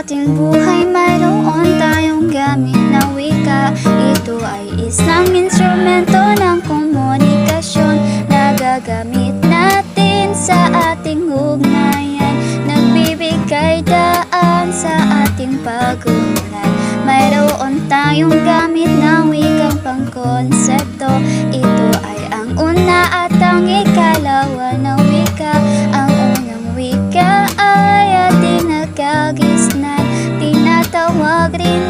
ating buhay mayroon tayong gamit na wika. Ito ay isang instrumento ng komunikasyon Na gagamit natin sa ating ugnayan. Nagbibigay daan sa ating pag-ugnay Mayroon tayong gamit na wikang pangkonsepto. Ito in